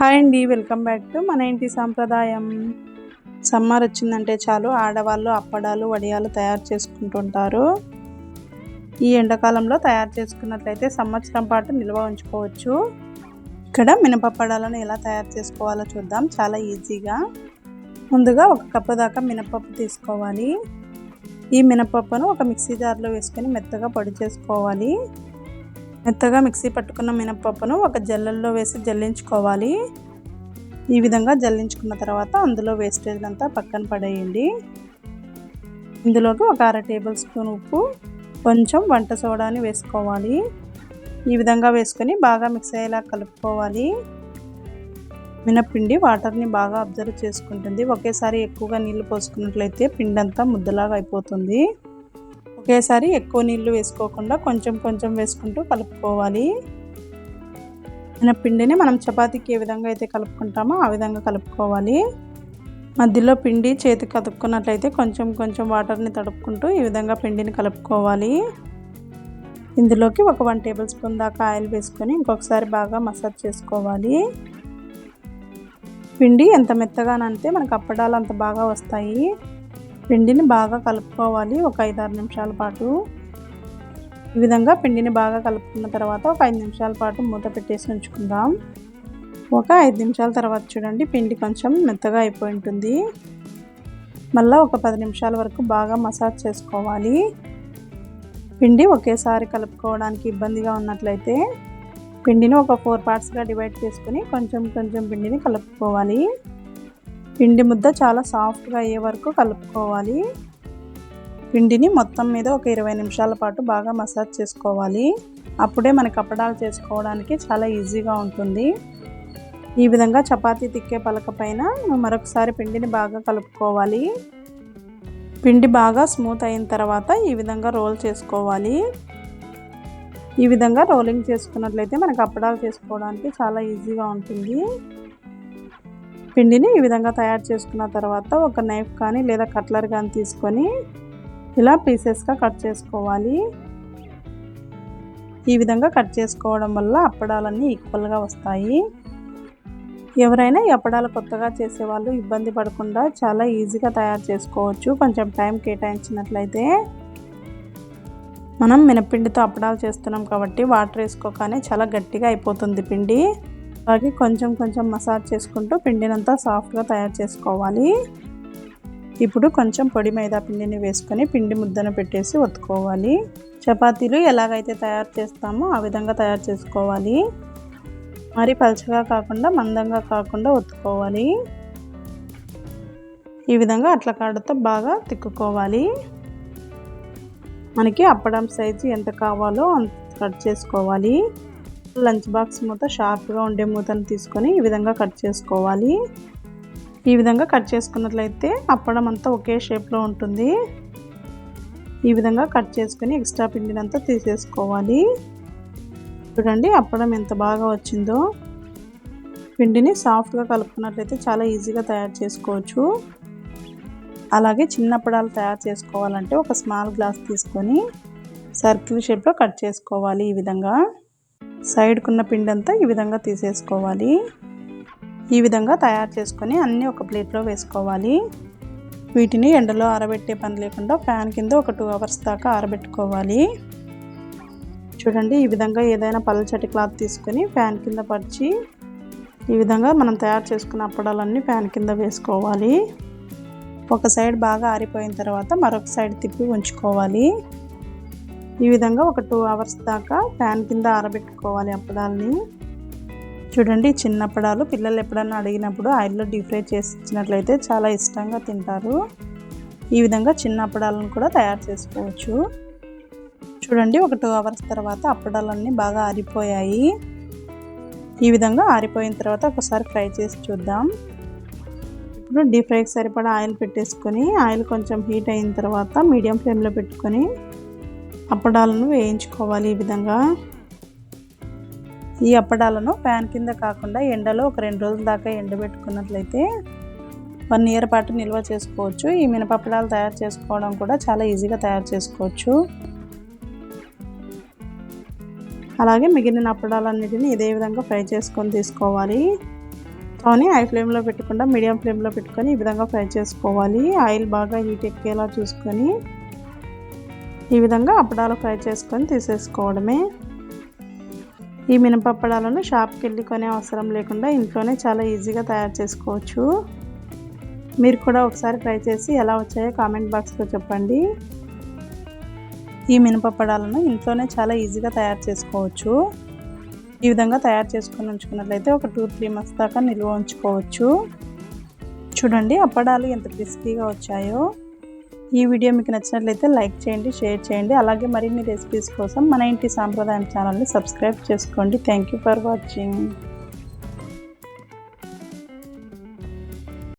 Hi అండి welcome back to మన ఇంటి సాంప్రదాయం. సమ్మర్ వచ్చిందంటే చాలు ఆడవాళ్ళు అప్పడాలు వడియాలు తయారు చేసుకుంటుంటారు. ఈ ఎండాకాలంలో తయారు చేసుకున్నట్లయితే సంవత్సరం పాటు నిల్వ ఉంచుకోవచ్చు. ఇక్కడ మినపప్పడాలను ఎలా తయారు చేసుకోవాలో చూద్దాం చాలా ఈజీగా. ముందుగా ఒక కప్పు దాకా మినపప్పు తీసుకోవాలి. ఈ మినపప్పును ఒక మిక్సీ జార్లో వేసుకొని మెత్తగా పొడి చేసుకోవాలి. మెత్తగా మిక్సీ పట్టుకున్న మినప్పప్పును ఒక జల్లల్లో వేసి జల్లించుకోవాలి. ఈ విధంగా జల్లించుకున్న తర్వాత అందులో వేస్టేజ్ అంతా పక్కన పడేయండి. ఇందులోకి ఒక అర టేబుల్ స్పూన్ ఉప్పు కొంచెం వంట సోడాని వేసుకోవాలి. ఈ విధంగా వేసుకొని బాగా మిక్స్ అయ్యేలా కలుపుకోవాలి. మినపిండి వాటర్ని బాగా అబ్జర్వ్ చేసుకుంటుంది. ఒకేసారి ఎక్కువగా నీళ్ళు పోసుకున్నట్లయితే పిండి అంతా ముద్దలాగా అయిపోతుంది. ఒకేసారి ఎక్కువ నీళ్ళు వేసుకోకుండా కొంచెం కొంచెం వేసుకుంటూ కలుపుకోవాలి. మినపిండిని మనం చపాతీకి ఏ విధంగా అయితే కలుపుకుంటామో ఆ విధంగా కలుపుకోవాలి. మధ్యలో పిండి చేతికి కదుక్కున్నట్లయితే కొంచెం కొంచెం వాటర్ని తడుపుకుంటూ ఈ విధంగా పిండిని కలుపుకోవాలి. ఇందులోకి ఒక వన్ టేబుల్ స్పూన్ దాకా ఆయిల్ వేసుకొని ఇంకొకసారి బాగా మసాజ్ చేసుకోవాలి. పిండి ఎంత మెత్తగానంటే మనకు అప్పడాలు అంత బాగా వస్తాయి. పిండిని బాగా కలుపుకోవాలి. ఒక ఐదారు నిమిషాల పాటు. ఈ విధంగా పిండిని బాగా కలుపుకున్న తర్వాత ఒక ఐదు నిమిషాల పాటు మూత పెట్టేసి ఉంచుకుందాం. ఒక ఐదు నిమిషాల తర్వాత చూడండి పిండి కొంచెం మెత్తగా అయిపోయి ఉంటుంది. మళ్ళీ ఒక పది నిమిషాల వరకు బాగా మసాజ్ చేసుకోవాలి. పిండి ఒకేసారి కలుపుకోవడానికి ఇబ్బందిగా ఉన్నట్లయితే పిండిని ఒక ఫోర్ పార్ట్స్గా డివైడ్ చేసుకుని కొంచెం కొంచెం పిండిని కలుపుకోవాలి. పిండి ముద్ద చాలా సాఫ్ట్గా అయ్యే వరకు కలుపుకోవాలి. పిండిని మొత్తం మీద ఒక ఇరవై నిమిషాల పాటు బాగా మసాజ్ చేసుకోవాలి. అప్పుడే మనకి అప్పడాలు చేసుకోవడానికి చాలా ఈజీగా ఉంటుంది. ఈ విధంగా చపాతీ తిక్కే పలక పైన మరొకసారి పిండిని బాగా కలుపుకోవాలి. పిండి బాగా స్మూత్ అయిన తర్వాత ఈ విధంగా రోల్ చేసుకోవాలి. ఈ విధంగా రోలింగ్ చేసుకున్నట్లయితే మనకు అప్పడాలు చేసుకోవడానికి చాలా ఈజీగా ఉంటుంది. పిండిని ఈ విధంగా తయారు చేసుకున్న తర్వాత ఒక నైఫ్ కానీ లేదా కట్లర్ కానీ తీసుకొని ఇలా పీసెస్గా కట్ చేసుకోవాలి. ఈ విధంగా కట్ చేసుకోవడం వల్ల అప్పడాలన్నీ ఈక్వల్గా వస్తాయి. ఎవరైనా ఈ అప్పడాలు కొత్తగా చేసేవాళ్ళు ఇబ్బంది పడకుండా చాలా ఈజీగా తయారు చేసుకోవచ్చు. కొంచెం టైం కేటాయించినట్లయితే మనం మినపిండితో అప్పడాలు చేస్తున్నాం కాబట్టి వాటర్ వేసుకోగానే చాలా గట్టిగా అయిపోతుంది పిండి. అలాగే కొంచెం కొంచెం మసాజ్ చేసుకుంటూ పిండినంతా సాఫ్ట్గా తయారు చేసుకోవాలి. ఇప్పుడు కొంచెం పొడి మైదా పిండిని వేసుకొని పిండి ముద్దను పెట్టేసి ఒత్తుకోవాలి. చపాతీలు ఎలాగైతే తయారు చేస్తామో ఆ విధంగా తయారు చేసుకోవాలి. మరి పలచగా కాకుండా మందంగా కాకుండా ఒత్తుకోవాలి. ఈ విధంగా అట్ల కాడతో బాగా తిక్కుకోవాలి. మనకి అప్పడం సైజు ఎంత కావాలో అంత కట్ చేసుకోవాలి. లంచ్ బాక్స్ మూత షార్ప్గా ఉండే మూతను తీసుకొని ఈ విధంగా కట్ చేసుకోవాలి. ఈ విధంగా కట్ చేసుకున్నట్లయితే అప్పడం అంతా ఒకే షేప్లో ఉంటుంది. ఈ విధంగా కట్ చేసుకొని ఎక్స్ట్రా పిండినంతా తీసేసుకోవాలి. చూడండి అప్పడం ఎంత బాగా వచ్చిందో. పిండిని సాఫ్ట్గా కలుపుకున్నట్లయితే చాలా ఈజీగా తయారు చేసుకోవచ్చు. అలాగే చిన్న అప్పడాలు తయారు చేసుకోవాలంటే ఒక స్మాల్ గ్లాస్ తీసుకొని సర్కిల్ షేప్లో కట్ చేసుకోవాలి ఈ విధంగా. సైడ్కున్న పిండి అంతా ఈ విధంగా తీసేసుకోవాలి. ఈ విధంగా తయారు చేసుకొని అన్నీ ఒక ప్లేట్లో వేసుకోవాలి. వీటిని ఎండలో ఆరబెట్టే పని లేకుండా ఫ్యాన్ కింద ఒక టూ అవర్స్ దాకా ఆరబెట్టుకోవాలి. చూడండి ఈ విధంగా ఏదైనా పల్చటి క్లాత్ తీసుకొని ఫ్యాన్ కింద పరిచి ఈ విధంగా మనం తయారు చేసుకున్న అప్పడాలన్నీ ఫ్యాన్ కింద వేసుకోవాలి. ఒక సైడ్ బాగా ఆరిపోయిన తర్వాత మరొక సైడ్ తిప్పి ఉంచుకోవాలి. ఈ విధంగా ఒక టూ అవర్స్ దాకా ఫ్యాన్ కింద ఆరబెట్టుకోవాలి అప్పడాలని. చూడండి చిన్న అప్పడాలు పిల్లలు ఎప్పుడన్నా అడిగినప్పుడు ఆయిల్లో డీప్ ఫ్రై చేసి ఇచ్చినట్లయితే చాలా ఇష్టంగా తింటారు. ఈ విధంగా చిన్న అప్పడాలను కూడా తయారు చేసుకోవచ్చు. చూడండి ఒక టూ అవర్స్ తర్వాత అప్పడాలన్నీ బాగా ఆరిపోయాయి. ఈ విధంగా ఆరిపోయిన తర్వాత ఒకసారి ఫ్రై చేసి చూద్దాం. ఇప్పుడు డీప్ ఫ్రైకి సరిపడా ఆయిల్ పెట్టేసుకొని ఆయిల్ కొంచెం హీట్ అయిన తర్వాత మీడియం ఫ్లేమ్లో పెట్టుకొని అప్పడాలను వేయించుకోవాలి ఈ విధంగా. ఈ అప్పడాలను ప్యాన్ కింద కాకుండా ఎండలో ఒక రెండు రోజుల దాకా ఎండబెట్టుకున్నట్లయితే వన్ ఇయర్ పాటు నిల్వ చేసుకోవచ్చు. ఈ మినపప్పడాలు తయారు చేసుకోవడం కూడా చాలా ఈజీగా తయారు చేసుకోవచ్చు. అలాగే మిగిలిన అప్పడాలన్నిటిని ఇదే విధంగా ఫ్రై చేసుకొని తీసుకోవాలి. కానీ హై ఫ్లేమ్లో పెట్టకుండా మీడియం ఫ్లేమ్లో పెట్టుకొని ఈ విధంగా ఫ్రై చేసుకోవాలి. ఆయిల్ బాగా హీట్ ఎక్కేలా చూసుకొని ఈ విధంగా అప్పడాలు ఫ్రై చేసుకొని తీసేసుకోవడమే. ఈ మినపప్పడాలను షాప్కి వెళ్ళి కొనే అవసరం లేకుండా ఇంట్లోనే చాలా ఈజీగా తయారు చేసుకోవచ్చు. మీరు కూడా ఒకసారి ట్రై చేసి ఎలా వచ్చాయో కామెంట్ బాక్స్లో చెప్పండి. ఈ మినపప్పడాలను ఇంట్లోనే చాలా ఈజీగా తయారు చేసుకోవచ్చు. ఈ విధంగా తయారు చేసుకొని ఉంచుకున్నట్లయితే ఒక టూ త్రీ మంత్స్ దాకా నిల్వ ఉంచుకోవచ్చు. చూడండి అప్పడాలు ఎంత క్రిస్పీగా వచ్చాయో. ఈ వీడియో మీకు నచ్చినట్లయితే లైక్ చేయండి షేర్ చేయండి. అలాగే మరిన్ని రెసిపీస్ కోసం మన ఇంటి సాంప్రదాయం ఛానల్ని సబ్స్క్రైబ్ చేసుకోండి. Thank you for watching